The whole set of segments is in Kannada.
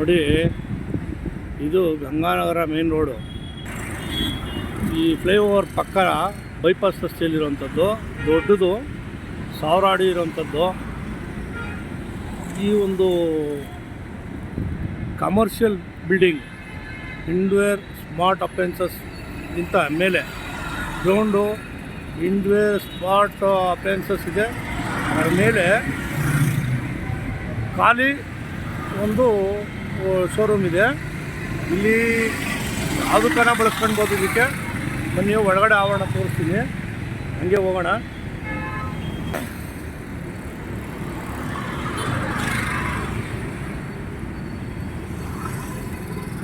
ನೋಡಿ, ಇದು ಗಂಗಾನಗರ ಮೇನ್ ರೋಡು ಈ ಫ್ಲೈಓವರ್ ಪಕ್ಕ ಬೈಪಾಸ್ ರಸ್ತೆಯಲ್ಲಿರುವಂಥದ್ದು, ದೊಡ್ಡದು ಸಾವಿರ ಅಡಿ ಇರುವಂಥದ್ದು. ಈ ಒಂದು commercial building Hindware smart appliances ಇಂಥ ಮೇಲೆ ಗ್ರೌಂಡು ಇಂಡ್ವೇರ್ ಸ್ಮಾರ್ಟ್ ಅಪ್ಲಯನ್ಸಸ್ ಇದೆ. ಅದರ ಮೇಲೆ ಖಾಲಿ ಒಂದು ಶೋರೂಮ್ ಇದೆ. ಇಲ್ಲಿ ಯಾವುದಕ್ಕನ ಬಳಸ್ಕೊಳ್ಬೋದು ಇದಕ್ಕೆ. ಬನ್ನಿ, ಒಳಗಡೆ ಆವರಣ ತೋರಿಸ್ತೀನಿ. ಹಂಗೆ ಹೋಗೋಣ.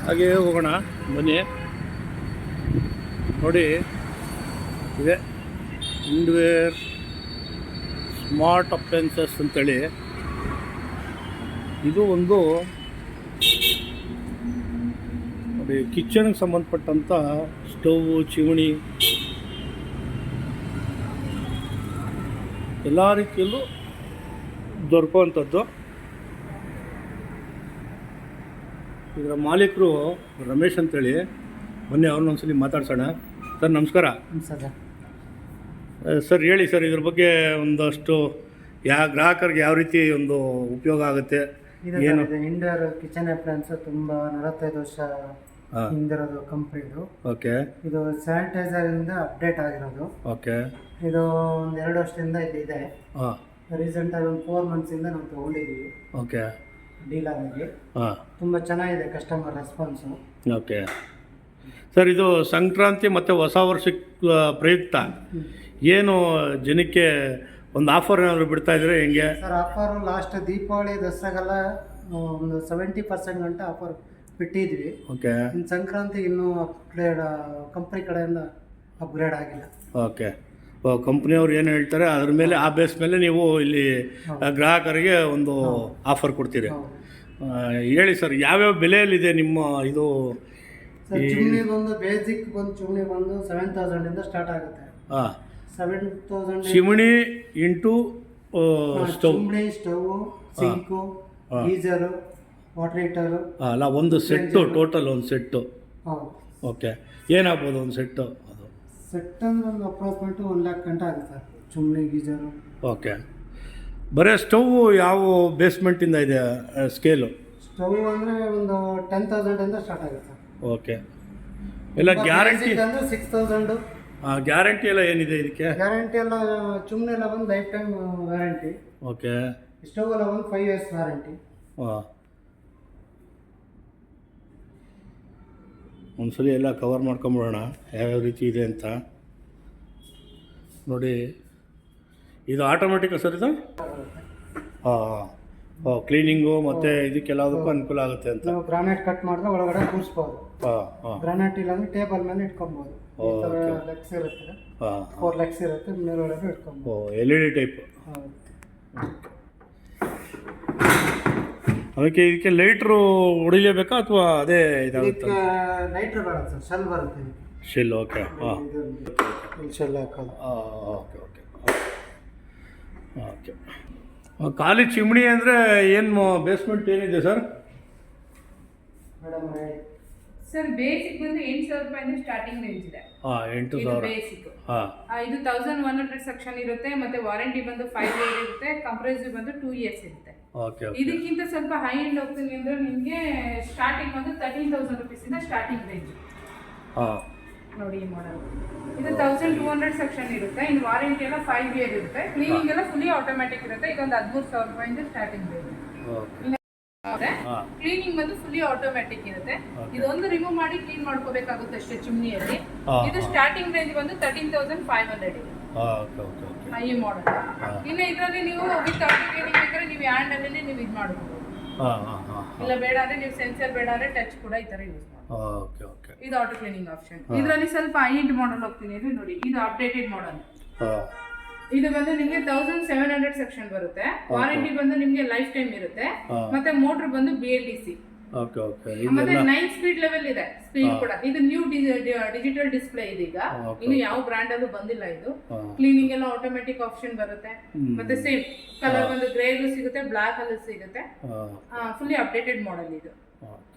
ಹಾಗೆ ಹೋಗೋಣ, ಬನ್ನಿ. ನೋಡಿ, ಇದೆ. ಇಂಡ್ವೇರ್ ಸ್ಮಾರ್ಟ್ ಅಪ್ಲಯನ್ಸಸ್ ಅಂತೇಳಿ. ಇದು ಒಂದು ನೋಡಿ ಕಿಚನ್ಗೆ ಸಂಬಂಧಪಟ್ಟಂಥ ಸ್ಟವ್ ಚಿವಣಿ ಎಲ್ಲ ರೀತಿಯಲ್ಲೂ ದೊರಕುವಂಥದ್ದು. ಇದರ ಮಾಲೀಕರು ರಮೇಶ್ ಅಂತೇಳಿ ಮೊನ್ನೆ ಅವ್ರನ್ನೊಂದ್ಸಲಿ ಮಾತಾಡ್ಸೋಣ. ಸರ್ ನಮಸ್ಕಾರ. ಸರ್. ಹೇಳಿ ಸರ್ ಇದ್ರ ಬಗ್ಗೆ ಒಂದಷ್ಟು ಯಾವ ಗ್ರಾಹಕರಿಗೆ ಯಾವ ರೀತಿ ಒಂದು ಉಪಯೋಗ ಆಗುತ್ತೆ? ಏನು? ಇಂಡೋರ್ ಕಿಚನ್ ಅಪ್ಲಯನ್ಸ್ ತುಂಬ ನಲವತ್ತೈದು ವರ್ಷ ಹಿಂದಿರೋದು ಕಂಪ್ನಿದು. ಓಕೆ. ಇದು ಸ್ಯಾನಿಟೈಸರ್ ಇಂದ ಅಪ್ಡೇಟ್ ಆಗಿರೋದು. ಓಕೆ. ಇದು ಒಂದು ಎರಡು ವರ್ಷದಿಂದ ಇಲ್ಲಿ ಇದೆ. ಹಾಂ. ರೀಸೆಂಟ್ ಆಗಿ ಒಂದು ಫೋರ್ ಮಂತ್ಸ್ ಇಂದ ನಾವು ತಗೊಂಡಿದ್ದೀವಿ ಓಕೆ. ಡೀಲರ್ ಆಗಿ ಹಾಂ. ತುಂಬಾ ಚೆನ್ನಾಗಿದೆ ಕಸ್ಟಮರ್ ರೆಸ್ಪಾನ್ಸ್ ಓಕೆ. ಸರ್ ಇದು ಸಂಕ್ರಾಂತಿ ಮತ್ತು ಹೊಸ ವರ್ಷಕ್ಕೆ ಆ, ಪ್ರಯುಕ್ತ. ಏನು ಜನಕ್ಕೆ ಒಂದು ಆಫರ್ ಏನಾದರೂ ಬಿಡ್ತಾ ಇದ್ರೆ ಹೆಂಗೆ? ಸರ್ ಆಫರ್ ಲಾಸ್ಟ್ ದೀಪಾವಳಿ ದಸರಾಗೆಲ್ಲ ಒಂದು ಸೆವೆಂಟಿ ಪರ್ಸೆಂಟ್ ಗಂಟೆ ಆಫರ್ ಬಿಟ್ಟಿದ್ವಿ. ಓಕೆ ಇನ್ನು ಸಂಕ್ರಾಂತಿ ಇನ್ನೂ ಅಪ್ಗ್ರೇಡ್ ಕಂಪ್ನಿ ಕಡೆಯಿಂದ ಅಪ್ಗ್ರೇಡ್ ಆಗಿಲ್ಲ. ಓಕೆ ಕಂಪ್ನಿಯವ್ರು ಏನು ಹೇಳ್ತಾರೆ ಅದ್ರ ಮೇಲೆ ಆ ಬೇಸ್ ಮೇಲೆ ನೀವು ಇಲ್ಲಿ ಗ್ರಾಹಕರಿಗೆ ಒಂದು ಆಫರ್ ಕೊಡ್ತೀರಿ. ಹೇಳಿ ಸರ್ ಯಾವ್ಯಾವ ಬೆಲೆಯಲ್ಲಿದೆ ನಿಮ್ಮ ಇದು ಸರ್ ಚಿಮ್ನಿ ಬಂದು ಬೇಸಿಕ್ ಬಂದು ಚಿಮ್ನಿ ಬಂದು ಸೆವೆನ್ ತೌಸಂಡ್ ಇಂದ ಸ್ಟಾರ್ಟ್ ಆಗುತ್ತೆ. ಹಾಂ. Seven thousand chimney into stove chimney stove sink. Geyser water heater ಅಲ್ಲ ಒಂದು ಸೆಟ್ಟು ಟೋಟಲ್ ಒಂದು ಸೆಟ್ಟು ಹೌದು. ಓಕೆ ಏನಾಗ್ಬೋದು ಒಂದು ಸೆಟ್ಟು ಅದು. ಸೆಟ್ ಅಂದ್ರೆ ಒಂದು ಅಪ್ರಾಕ್ಸಿಮೇಟ್ ಒನ್ ಲ್ಯಾಕ್ ಗಂಟೆ ಆಗುತ್ತೆ ಚಿಮ್ನಿ ಗೀಜರು. ಓಕೆ ಬರೀ ಸ್ಟವ್ ಯಾವ ಬೇಸ್ಮೆಂಟಿಂದ ಇದೆ ಸ್ಕೇಲು ಸ್ಟವ್ ಅಂದರೆ ಒಂದು ಟೆನ್ ತೌಸಂಡ್ ಇಂದ ಸ್ಟಾರ್ಟ್ ಆಗುತ್ತೆ ಓಕೆ ಎಲ್ಲ ಗ್ಯಾರಂಟಿ ಅಂದರೆ ಸಿಕ್ಸ್ ಹಾಂ ಗ್ಯಾರಂಟಿ ಎಲ್ಲ ಏನಿದೆ ಇದಕ್ಕೆ? ಗ್ಯಾರಂಟಿ ಎಲ್ಲ ಚುಮ್ಮನೆ ಎಲ್ಲ ಬಂದು life time warranty okay stove ಎಲ್ಲ ಒಂದು ಫೈವ್ ಇಯರ್ಸ್ ವ್ಯಾರಂಟಿ ಹಾಂ ಒಂದ್ಸಲಿ ಎಲ್ಲ ಕವರ್ ಮಾಡ್ಕೊಂಬಿಡೋಣ ಯಾವ್ಯಾವ ರೀತಿ ಇದೆ ಅಂತ. ನೋಡಿ ಇದು ಆಟೋಮೆಟಿಕ್ ಸರ್ ಇದು? ಹಾಂ ಹಾಂ. ಕ್ಲೀನಿಂಗು ಮತ್ತು ಇದಕ್ಕೆಲ್ಲದಕ್ಕೂ ಅನುಕೂಲ ಆಗುತ್ತೆ ಅಂತ. ನಾವು ಗ್ರಾನೈಟ್ ಕಟ್ ಮಾಡಿದ್ರೆ ಒಳಗಡೆ ಕೂರಿಸ್ಬೋದು. ಹಾಂ ಹಾಂ. ಗ್ರಾನೈಟ್ ಇಲ್ಲ ಅಂದ್ರೆ ಟೇಬಲ್ ಮೇಲೆ ಇಟ್ಕೊಬೋದು. ಲೆಗ್ಸ್ ಇರುತ್ತೆ. ಹಾಂ ಫೋರ್ ಲೆಗ್ಸ್ ಇರುತ್ತೆ ಮೇಲೊಳಗೆ ಇಟ್ಕೊಬೋದು. ಎಲ್ ಇ ಡಿ ಟೈಪ್ ಅದಕ್ಕೆ ಇದಕ್ಕೆ ಲೈಟ್ರು ಹೊಡಿಲೇಬೇಕಾ ಅಥವಾ ಅದೇ ಇದಾಗುತ್ತೆ? ಲೈಟ್ರ್ ಬರುತ್ತೆ ಸರ್ ಶೆಲ್ ಬರುತ್ತೆ ಶೆಲ್ ಓಕೆ. ಹಾಂ. ಶೆಲ್ ಹಾಕೋದು. Okay okay. ಓಕೆ. ಖಾಲಿ ಚಿಮಣಿ ಅಂದರೆ ಏನು ಬೇಸ್ಮೆಂಟ್ ಏನಿದೆ ಸರ್? ಮೇಡಮ್ ಸರ್ ಬೇಸಿಕ್ ಬಂದು ಎಂಟು ಸಾವಿರ ರೂಪಾಯಿಂದ ಸ್ಟಾರ್ಟಿಂಗ್ ರೇಂಜ್ ಇದೆ. ಹಾಂ ಎಂಟು ಇದು ಸಾವಿರ. ಬೇಸಿಕ್ ಹಾಂ. ಇದು ತೌಸಂಡ್ ಒನ್ ಹಂಡ್ರೆಡ್ ಸೆಕ್ಷನ್ ಇರುತ್ತೆ ಮತ್ತೆ ವಾರಂಟಿ ಬಂದು ಫೈವ್ ಇಯರ್ ಇರುತ್ತೆ ಕಂಪ್ರೆಸಿವ್ ಬಂದು ಟೂ ಇಯರ್ಸ್ ಇರುತ್ತೆ. ಇದಕ್ಕಿಂತ ಸ್ವಲ್ಪ ಹೈ ಎಂಡ್ ಹೋಗ್ತೀನಿ ಅಂದ್ರೆ ನಿಮಗೆ ಸ್ಟಾರ್ಟಿಂಗ್ ಬಂದು ತರ್ಟೀನ್ ತೌಸಂಡ್ ರುಪೀಸ್ ಇಂದ ಸ್ಟಾರ್ಟಿಂಗ್ ರೇಂಜ್ ನೋಡಿ ಈ ಮಾಡೆಲ್ ಇದು ತೌಸಂಡ್ ಟೂ ಹಂಡ್ರೆಡ್ ಸೆಕ್ಷನ್ ಇರುತ್ತೆ. ಇನ್ ವಾರಂಟಿ ಎಲ್ಲ ಫೈವ್ ಇಯರ್ ಇರುತ್ತೆ. ಕ್ಲೀನಿಂಗ್ ಎಲ್ಲ ಫುಲ್ಲಿ ಆಟೋಮ್ಯಾಟಿಕ್ ಇರುತ್ತೆ. ಇದೊಂದು ಹದಿಮೂರು ಸಾವಿರ ರೂಪಾಯಿಂದ ಸ್ಟಾರ್ಟಿಂಗ್ ರೇಂಜ್ ಕ್ಲೀನಿಂಗ್ ಬಂದು ಫುಲ್ಲಿ ಆಟೋಮ್ಯಾಟಿಕ್ ಇರುತ್ತೆ. ಇದೊಂದು ರಿಮೂವ್ ಮಾಡಿ ಕ್ಲೀನ್ ಮಾಡ್ಕೋಬೇಕಾಗುತ್ತೆ ಅಷ್ಟೇ ಚಿಮ್ನಿಯಲ್ಲಿ. ಇದು ಸ್ಟಾರ್ಟಿಂಗ್ ರೇಂಜ್ ಬಂದು ತರ್ಟೀನ್ ತೌಸಂಡ್ ಫೈವ್ ಹಂಡ್ರೆಡ್ ಇದೆ ಈ ಮಾಡೆಲ್. ಇನ್ನು ಇದರಲ್ಲಿ ನೀವು ವಿತ್ ಅಪ್ಲಿಕೇಶನ್ ಬೇಕಾದ್ರೆ ನೀವು ಹ್ಯಾಂಡ್ ಅಲ್ಲಿ ನೀವು ಇದು ಮಾಡಬಹುದು ಹಾಂ ಹಾಂ ಹಾಂ ಇಲ್ಲ ಬೇಡ ಅಂದ್ರೆ ನೀವು ಸೆನ್ಸರ್ ಬೇಡ ಅಂದ್ರೆ ಟಚ್ ಕೂಡ ಈ ತರ ಯೂಸ್ ಮಾಡ್ಬೋದು. Okay okay. ಇದು ಆಟೋ ಕ್ಲೀನಿಂಗ್ ಆಪ್ಷನ್ ಇದರಲ್ಲಿ ಸ್ವಲ್ಪ ಐಂಟ್ ಮಾಡೆಲ್ ಹೋಗ್ತೀನಿ. ಇದು ನೋಡಿ ಇದು ಅಪ್ಡೇಟೆಡ್ ಮಾಡಲ್ ಹಾಂ. ಇದು ಬಂದು ನಿಮಗೆ ತೌಸಂಡ್ ಸೆವೆನ್ ಹಂಡ್ರೆಡ್ ಸೆಕ್ಷನ್ ಬರುತ್ತೆ. ವಾರಂಟಿ ಬಂದು ನಿಮಗೆ ಲೈಫ್ ಟೈಮ್ ಇರುತ್ತೆ ಮತ್ತೆ ಮೋಟರ್ ಬಂದು B L D C okay okay ಮತ್ತೆ ಇದೆಲ್ಲ ನೈನ್ ಸ್ಪೀಡ್ ಲೆವೆಲ್ ಇದೆ. ಸ್ಪೀಡ್ ಕೂಡ. ಇದು ನ್ಯೂ ಡಿಜಿಟಲ್ ಡಿಸ್ಪ್ಲೇ ಇದೆ ಈಗ Okay, ಇನ್ನು ಯಾವ ಬ್ರ್ಯಾಂಡ್ ಅಲ್ಲೂ ಬಂದಿಲ್ಲ ಇದು. ಹಾಂ. ಕ್ಲೀನಿಂಗ್ ಎಲ್ಲ ಆಟೋಮೆಟಿಕ್ ಆಪ್ಷನ್ ಬರುತ್ತೆ. ಹ್ಮ್. ಮತ್ತೆ ಸೇಮ್ ಕಲರ್ ಒಂದು ಗ್ರೇಗೂ ಸಿಗುತ್ತೆ ಬ್ಲಾಕ್ ಅಲ್ಲೂ ಸಿಗುತ್ತೆ. ಹಾಂ. ಫುಲ್ಲಿ ಅಪ್ಡೇಟೆಡ್ ಮಾಡೆಲ್ ಇದು.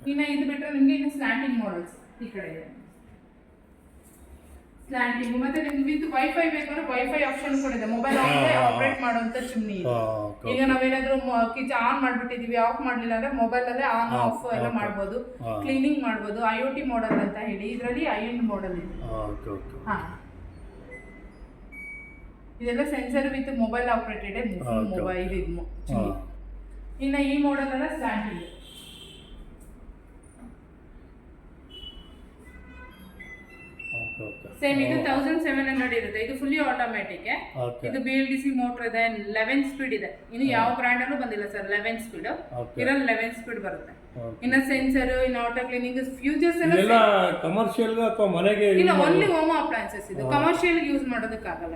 ಇನ್ನ ಇನ್ನು ಇದು ಬಿಟ್ರೆ ನಿಮಗೆ ಇನ್ನು ಮಾಡೆಲ್ಸ್ ಮಾಡಲ್ಸ್ ಈ ಕಡೆ ಇದೆ. ಸ್ಲ್ಯಾಂಟಿಂಗ್ ಮತ್ತೆ ನಿಮ್ಗೆ ವಿತ್ ವೈಫೈ ಬೇಕಂದ್ರೆ ವೈಫೈ ಆಪ್ಷನ್ ಕೂಡ ಇದೆ. ಮೊಬೈಲ್ ಆಪರೇಟ್ ಮಾಡುವಂತ ಚಿಮ್ನಿ ಇದೆ. ಈಗ ನಾವೇನಾದ್ರೂ ಕಿಚನ್ ಆನ್ ಮಾಡ್ಬಿಟ್ಟಿದೀವಿ ಆಫ್ ಮಾಡ್ಲಿಲ್ಲ ಅಂದ್ರೆ ಮೊಬೈಲ್ ಅಲ್ಲೇ ಆನ್ ಆಫ್ ಎಲ್ಲ ಮಾಡ್ಬೋದು. ಕ್ಲೀನಿಂಗ್ ಮಾಡ್ಬೋದು ಐ ಒ ಟಿ ಮಾಡಲ್ ಅಂತ ಹೇಳಿ. ಇದರಲ್ಲಿ ಐ ಎಂಡ್ ಮಾಡಲ್ ಇದೆ. ಹಾ ಇದೆಲ್ಲ sensor with mobile operated mobile ಇದು. ಇನ್ನ ಈ ಮಾಡಲ್ ಅಲ್ಲ ಓಕೆ ಸೇಮ್ ಇದು ತೌಸಂಡ್ ಸೆವೆನ್ ಹಂಡ್ರೆಡ್ ಇರುತ್ತೆ. ಇದು ಫುಲ್ಲಿ ಆಟೋಮ್ಯಾಟಿಕ್ ಇದು B L D C motor ಇದೆ ಲೆವೆನ್ ಸ್ಪೀಡ್ ಇದೆ. ಇನ್ನು ಯಾವ ಬ್ರ್ಯಾಂಡ್ ಅಲ್ಲೂ ಬಂದಿಲ್ಲ ಸರ್ ಲೆವೆನ್ ಸ್ಪೀಡ್ ಇದ್ರಲ್ಲಿ ಲೆವೆನ್ ಸ್ಪೀಡ್ ಬರುತ್ತೆ. ಇನ್ನ sensor in auto cleaning features ಎಲ್ಲ ಕಮರ್ಷಿಯಲ್ ಅಥವಾ ಮನೆಗೆ ಇಲ್ಲ ಓನ್ಲಿ ಹೋಮ್ ಅಪ್ಲೈನ್ಸಸ್ ಇದು ಕಮರ್ಷಿಯಲ್ ಯೂಸ್ ಮಾಡೋದಕ್ಕಾಗಲ್ಲ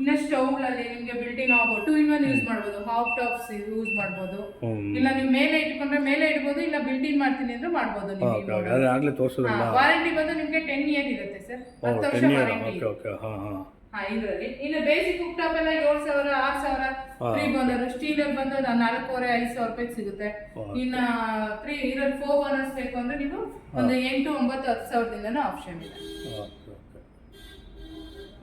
ಇನ್ನ ಸ್ಟವ್ ನಿಮಗೆ ಬಿಲ್ಟಿನ್ ಆಗೋ ಟೂ ಇನ್ ಒನ್ ಯೂಸ್ ಮಾಡ್ಬೋದು. ಹಾಫ್ ಟಾಪ್ಸ್ ಯೂಸ್ ಮಾಡ್ಬೋದು. ಇಲ್ಲ ನೀವು ಮೇಲೆ ಇಟ್ಕೊಂಡ್ರೆ ಮೇಲೆ ಇಡ್ಬೋದು ಇಲ್ಲ ಬಿಲ್ಟಿನ್ ಮಾಡ್ತೀನಿ ಅಂದ್ರೆ ಮಾಡ್ಬೋದು ನೀವು ತೋರಿಸೋದಿಲ್ಲ. ವಾರಂಟಿ ಬಂದು ನಿಮ್ಗೆ ಟೆನ್ ಇಯರ್ ಇರುತ್ತೆ ಸರ್ ಹತ್ತು ವರ್ಷ ವಾರಂಟಿ ಓಕೆ ಓಕೆ ಹಾಂ ಇದರಲ್ಲಿ. ಇನ್ನು ಬೇಸಿಕ್ ಕುಕ್ ಟಾಪ್ ಎಲ್ಲ ಏಳು ಸಾವಿರ ಆರು ಸಾವಿರ. ಫ್ರೀ ಬಂದರು ಸ್ಟೀಲ್ ಅಲ್ಲಿ ಬಂದು ಅದು ನಾಲ್ಕೂವರೆ ಐದು ಸಾವಿರ ರೂಪಾಯಿ ಸಿಗುತ್ತೆ. ಇನ್ನ ಫ್ರೀ ಇರೋ ಫೋರ್ ಬರ್ನರ್ಸ್ ಬೇಕು ಅಂದ್ರೆ ನೀವು ಒಂದು ಎಂಟು ಒಂಬತ್ತು ಹತ್ತು ಸಾವಿರದಿಂದನೂ ಆಪ್ಷನ್ ಇದೆ.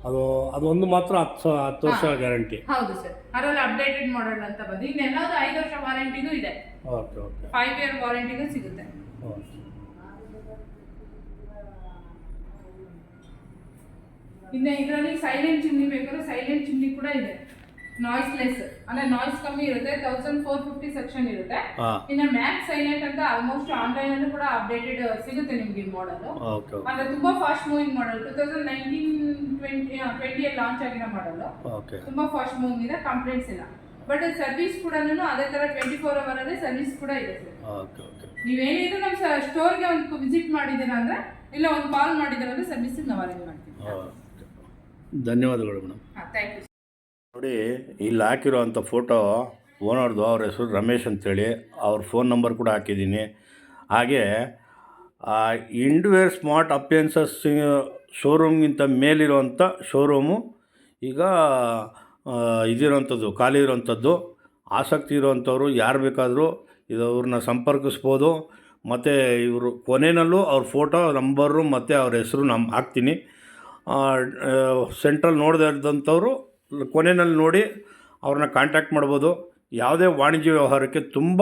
ಅದು ಅದೊಂದು ಮಾತ್ರ ಹತ್ತು ಹತ್ತು ವರ್ಷ ಗ್ಯಾರಂಟಿ ಹೌದು ಸರ್. ಅದರಲ್ಲಿ ಅಪ್ಡೇಟೆಡ್ ಮಾಡಲ್ ಅಂತ ಬಂದು ಇನ್ನೆಲ್ಲದು ಐದು ವರ್ಷ ವಾರಂಟಿನೂ ಇದೆ. ಓಕೆ ಓಕೆ ಫೈವ್ ಇಯರ್ ವಾರಂಟಿನೂ ಸಿಗುತ್ತೆ. ಇನ್ನು ಇದರಲ್ಲಿ ಸೈಲೆಂಟ್ ಚಿಮ್ನಿ ಬೇಕಾದ್ರೆ ಸೈಲೆಂಟ್ ಚಿಮ್ನಿ ಕೂಡ ಇದೆ. ನಾಯ್ಸ್ ಲೆಸ್ ಅಂದ್ರೆ ನಾಯ್ಸ್ ಕಮ್ಮಿ ಇರುತ್ತೆ ತೌಸಂಡ್ ಫೋರ್ ಫಿಫ್ಟಿ ಸೆಕ್ಷನ್ ಇರುತ್ತೆ. ಇನ್ನ ಮ್ಯಾಕ್ಸ್ ಸೈಲೆಂಟ್ ಅಂತ ಆಲ್ಮೋಸ್ಟ್ ಆನ್ಲೈನ್ ಅಲ್ಲೂ ಕೂಡ ಅಪ್ಡೇಟೆಡ್ ಸಿಗುತ್ತೆ ನಿಮ್ಗೆ ಈ ಮಾಡಲ್ ಅಂದ್ರೆ ತುಂಬಾ fast moving model two thousand nineteen twenty ಟ್ವೆಂಟಿಯಲ್ಲಿ launch ಆಗಿರೋ ಮಾಡಲ್ ಓಕೆ. ತುಂಬಾ ಫಾಸ್ಟ್ ಮೂವಿಂಗ್ ಇದೆ ಕಂಪ್ಲೇಂಟ್ಸ್ ಇಲ್ಲ. ಬಟ್ ಸರ್ವಿಸ್ ಕೂಡ ಅದೇ ತರ ಟ್ವೆಂಟಿ ಫೋರ್ ಅವರ್ ಅಲ್ಲೇ ಸರ್ವಿಸ್ ಕೂಡ ಇದೆ ಸರ್ ನೀವೇನಿದ್ರು ನಮ್ಮ ಸ್ಟೋರ್ಗೆ ಒಂದು ವಿಸಿಟ್ ಮಾಡಿದ್ದೀರಾ ಅಂದ್ರೆ ಇಲ್ಲ ಒಂದು ಕಾಲ್ ಮಾಡಿದ್ದೀರಾ ಅಂದ್ರೆ ಸರ್ವಿಸ್ ನಾವು ಅರೇಂಜ್ ಮಾಡ್ತೀವಿ. ಧನ್ಯವಾದಗಳು ಮೇಡಮ್. ಥ್ಯಾಂಕ್ ಯು ನೋಡಿ, ಇಲ್ಲಿ ಹಾಕಿರೋ ಅಂಥ ಫೋಟೋ ಓನರ್ದು ಅವ್ರ ಹೆಸರು ರಮೇಶ್ ಅಂತೇಳಿ. ಅವ್ರ ಫೋನ್ ನಂಬರ್ ಕೂಡ ಹಾಕಿದ್ದೀನಿ. ಹಾಗೆ ಇಂಡ್ವೇರ್ ಸ್ಮಾರ್ಟ್ ಅಪ್ಲಿಯನ್ಸಸ್ ಶೋರೂಮ್ಗಿಂತ ಮೇಲಿರುವಂಥ ಶೋರೂಮು ಈಗ ಇದಿರೋಂಥದ್ದು ಖಾಲಿ ಇರೋವಂಥದ್ದು. ಆಸಕ್ತಿ ಇರುವಂಥವ್ರು ಯಾರು ಬೇಕಾದರೂ ಇದು ಅವ್ರನ್ನ ಸಂಪರ್ಕಿಸ್ಬೋದು. ಮತ್ತು ಇವರು ಕೊನೆಯಲ್ಲೂ ಅವ್ರ ಫೋಟೋ ನಂಬರು ಮತ್ತು ಅವ್ರ ಹೆಸರು ನಮ್ಮ ಹಾಕ್ತೀನಿ. ಸೆಂಟ್ರಲ್ ನೋಡದೇ ಇದ್ದಂಥವ್ರು ಕೊನೆಯಲ್ಲಿ ನೋಡಿ ಅವ್ರನ್ನ ಕಾಂಟ್ಯಾಕ್ಟ್ ಮಾಡ್ಬೋದು. ಯಾವುದೇ ವಾಣಿಜ್ಯ ವ್ಯವಹಾರಕ್ಕೆ ತುಂಬ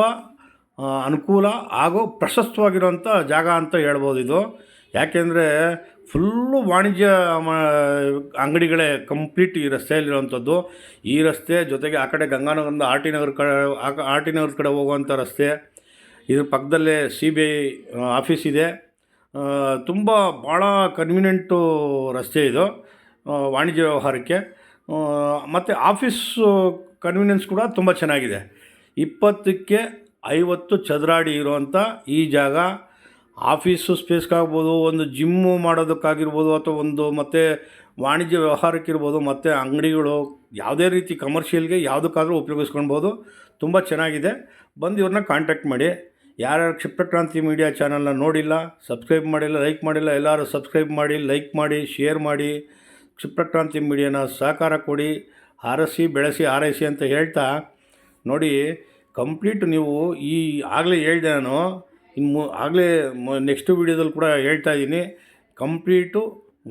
ಅನುಕೂಲ ಹಾಗೂ ಪ್ರಶಸ್ತವಾಗಿರುವಂಥ ಜಾಗ ಅಂತ ಹೇಳ್ಬೋದು ಇದು. ಯಾಕೆಂದರೆ ಫುಲ್ಲು ವಾಣಿಜ್ಯ ಅಂಗಡಿಗಳೇ ಕಂಪ್ಲೀಟ್ ಈ ರಸ್ತೆಯಲ್ಲಿರುವಂಥದ್ದು. ಈ ರಸ್ತೆ ಜೊತೆಗೆ ಆ ಕಡೆ ಗಂಗಾನಗರದ ಆರ್ ಟಿ ನಗರ ಕಡೆ ಆರ್ ಟಿ ನಗರದ ಕಡೆ ಹೋಗುವಂಥ ರಸ್ತೆ. ಇದ್ರ ಪಕ್ಕದಲ್ಲೇ ಸಿ ಬಿ ಐ ಆಫೀಸ್ ಇದೆ. ತುಂಬ ಭಾಳ ಕನ್ವಿನೆಂಟು ರಸ್ತೆ ಇದು ವಾಣಿಜ್ಯ ವ್ಯವಹಾರಕ್ಕೆ. ಮತ್ತು ಆಫೀಸ್ ಕನ್ವೀನಿಯನ್ಸ್ ಕೂಡ ತುಂಬ ಚೆನ್ನಾಗಿದೆ. ಇಪ್ಪತ್ತಕ್ಕೆ ಐವತ್ತು ಚದರಾಡಿ ಇರುವಂಥ ಈ ಜಾಗ, ಆಫೀಸು ಸ್ಪೇಸ್ಗಾಗ್ಬೋದು ಒಂದು ಜಿಮ್ಮು ಮಾಡೋದಕ್ಕಾಗಿರ್ಬೋದು, ಅಥವಾ ಒಂದು ಮತ್ತು ವಾಣಿಜ್ಯ ವ್ಯವಹಾರಕ್ಕಿರ್ಬೋದು, ಮತ್ತು ಅಂಗಡಿಗಳು, ಯಾವುದೇ ರೀತಿ ಕಮರ್ಷಿಯಲ್ಗೆ ಯಾವುದಕ್ಕಾದರೂ ಉಪಯೋಗಿಸ್ಕೊಳ್ಬೋದು. ತುಂಬ ಚೆನ್ನಾಗಿದೆ. ಬಂದು ಇವ್ರನ್ನ ಕಾಂಟ್ಯಾಕ್ಟ್ ಮಾಡಿ. ಯಾರ್ಯಾರು ಕ್ಷಿಪ್ರಕ್ರಾಂತಿ ಮೀಡಿಯಾ ಚಾನಲ್ನ ನೋಡಿಲ್ಲ ಸಬ್ಸ್ಕ್ರೈಬ್ ಮಾಡಿಲ್ಲ ಲೈಕ್ ಮಾಡಿಲ್ಲ, ಎಲ್ಲರೂ ಸಬ್ಸ್ಕ್ರೈಬ್ ಮಾಡಿ ಲೈಕ್ ಮಾಡಿ ಶೇರ್ ಮಾಡಿ. ಕ್ಷಿಪ್ರಕ್ರಾಂತಿ ಮೀಡಿಯಾನ ಸಹಕಾರ ಕೊಡಿ, ಹಾರಸಿ, ಬೆಳೆಸಿ, ಹಾರೈಸಿ ಅಂತ ಹೇಳ್ತಾ ನೋಡಿ, ಕಂಪ್ಲೀಟ್ ನೀವು ಈ ಆಗಲೇ ಹೇಳಿದೆ ನಾನು. ಇನ್ನು ಆಗಲೇ ನೆಕ್ಸ್ಟ್ ವೀಡಿಯೋದಲ್ಲಿ ಕೂಡ ಹೇಳ್ತಾ ಇದ್ದೀನಿ. ಕಂಪ್ಲೀಟು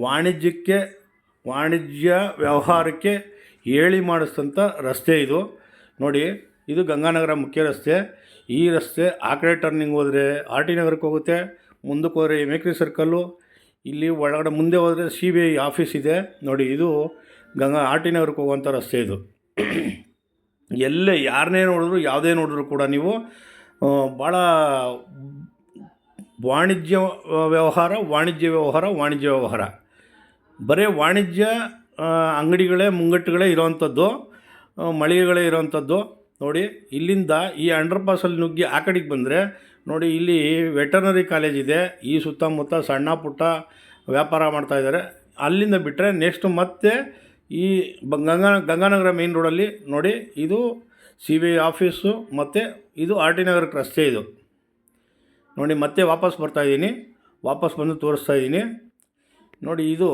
ವಾಣಿಜ್ಯಕ್ಕೆ, ವಾಣಿಜ್ಯ ವ್ಯವಹಾರಕ್ಕೆ ಹೇಳಿ ಮಾಡಿಸಿದಂಥ ರಸ್ತೆ ಇದು. ನೋಡಿ, ಇದು ಗಂಗಾನಗರ ಮುಖ್ಯ ರಸ್ತೆ. ಈ ರಸ್ತೆ ಆ ಟರ್ನಿಂಗ್ ಹೋದರೆ ಆರ್ ಟಿ ನಗರಕ್ಕೆ ಹೋಗುತ್ತೆ, ಮುಂದಕ್ಕೆ ಹೋದರೆ ಮೇಕ್ರಿ ಸರ್ಕಲ್ಲು ಇಲ್ಲಿ ಒಳಗಡೆ ಮುಂದೆ ಹೋದರೆ ಸಿ ಬಿ ಐ ಆಫೀಸ್ ಇದೆ. ನೋಡಿ, ಇದು ಗಂಗಾ ಆಟಿನವ್ರಿಗೆ ಹೋಗುವಂಥ ರಸ್ತೆ ಇದು. ಎಲ್ಲೇ ಯಾರನ್ನೇ ನೋಡಿದ್ರು, ಯಾವುದೇ ನೋಡಿದ್ರು ಕೂಡ ನೀವು ಭಾಳ ವಾಣಿಜ್ಯ ವ್ಯವಹಾರ ವಾಣಿಜ್ಯ ವ್ಯವಹಾರ ವಾಣಿಜ್ಯ ವ್ಯವಹಾರ. ಬರೀ ವಾಣಿಜ್ಯ ಅಂಗಡಿಗಳೇ, ಮುಂಗಟ್ಟುಗಳೇ ಇರೋವಂಥದ್ದು ಮಳಿಗೆಗಳೇ ಇರೋವಂಥದ್ದು. ನೋಡಿ, ಇಲ್ಲಿಂದ ಈ ಅಂಡರ್ ಪಾಸಲ್ಲಿ ನುಗ್ಗಿ ಆ ಕಡೆಗೆ ಬಂದರೆ ನೋಡಿ ಇಲ್ಲಿ ವೆಟರ್ನರಿ ಕಾಲೇಜ್ ಇದೆ. ಈ ಸುತ್ತಮುತ್ತ ಸಣ್ಣ ಪುಟ್ಟ ವ್ಯಾಪಾರ ಮಾಡ್ತಾ ಇದ್ದಾರೆ. ಅಲ್ಲಿಂದ ಬಿಟ್ಟರೆ ನೆಕ್ಸ್ಟ್ ಮತ್ತೆ ಈ ಬ- ಗಂಗಾ ಗಂಗಾನಗರ ಮೇನ್ ರೋಡಲ್ಲಿ ನೋಡಿ ಇದು ಸಿ ಬಿ ಐ ಆಫೀಸು ಮತ್ತು ಇದು ಆರ್ ಟಿ ನಗರಕ್ಕೆ ರಸ್ತೆ ಇದು. ನೋಡಿ ಮತ್ತೆ ವಾಪಸ್ ಬರ್ತಾ ಇದ್ದೀನಿ. ವಾಪಸ್ ಬಂದು ತೋರಿಸ್ತಾ ಇದ್ದೀನಿ. ನೋಡಿ ಇದು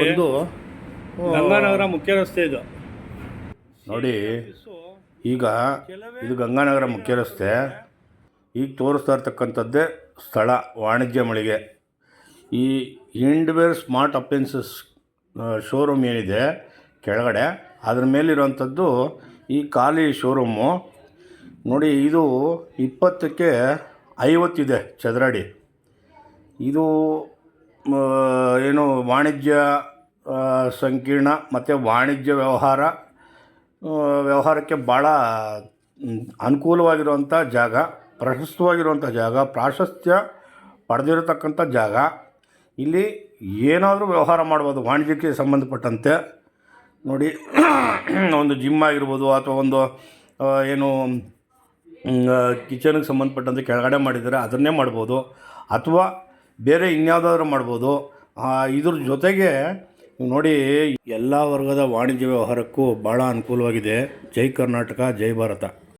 ಒಂದು ಗಂಗಾನಗರ ಮುಖ್ಯ ರಸ್ತೆ ಇದು. ನೋಡಿ ಈಗ ಇದು ಗಂಗಾನಗರ ಮುಖ್ಯ ರಸ್ತೆ. ಈಗ ತೋರಿಸ್ತಾ ಇರ್ತಕ್ಕಂಥದ್ದೇ ಸ್ಥಳ, ವಾಣಿಜ್ಯ ಮಳಿಗೆ. ಈ ಹಿಂಡ್ವೇರ್ ಸ್ಮಾರ್ಟ್ ಅಪ್ಲೈನ್ಸಸ್ ಶೋರೂಮ್ ಏನಿದೆ ಕೆಳಗಡೆ, ಅದ್ರ ಮೇಲಿರುವಂಥದ್ದು ಈ ಖಾಲಿ ಶೋರೂಮು ನೋಡಿ, ಇದು ಇಪ್ಪತ್ತಕ್ಕೆ ಐವತ್ತಿದೆ ಚದರಡಿ. ಇದು ಏನು ವಾಣಿಜ್ಯ ಸಂಕೀರ್ಣ ಮತ್ತು ವಾಣಿಜ್ಯ ವ್ಯವಹಾರ ವ್ಯವಹಾರಕ್ಕೆ ಭಾಳ ಅನುಕೂಲವಾಗಿರುವಂಥ ಜಾಗ. ಪ್ರಶಸ್ತವಾಗಿರುವಂಥ ಜಾಗ, ಪ್ರಾಶಸ್ತ್ಯ ಪಡೆದಿರತಕ್ಕಂಥ ಜಾಗ. ಇಲ್ಲಿ ಏನಾದರೂ ವ್ಯವಹಾರ ಮಾಡ್ಬೋದು, ವಾಣಿಜ್ಯಕ್ಕೆ ಸಂಬಂಧಪಟ್ಟಂತೆ. ನೋಡಿ, ಒಂದು ಜಿಮ್ ಆಗಿರ್ಬೋದು ಅಥವಾ ಒಂದು ಏನು ಕಿಚನ್ಗೆ ಸಂಬಂಧಪಟ್ಟಂತೆ ಕೆಳಗಡೆ ಮಾಡಿದರೆ ಅದನ್ನೇ ಮಾಡ್ಬೋದು. ಅಥವಾ ಬೇರೆ ಇನ್ಯಾವುದಾದ್ರೂ ಮಾಡ್ಬೋದು. ಇದ್ರ ಜೊತೆಗೆ ನೋಡಿ, ಎಲ್ಲ ವರ್ಗದ ವಾಣಿಜ್ಯ ವ್ಯವಹಾರಕ್ಕೂ ಭಾಳ ಅನುಕೂಲವಾಗಿದೆ. ಜೈ ಕರ್ನಾಟಕ, ಜೈ ಭಾರತ.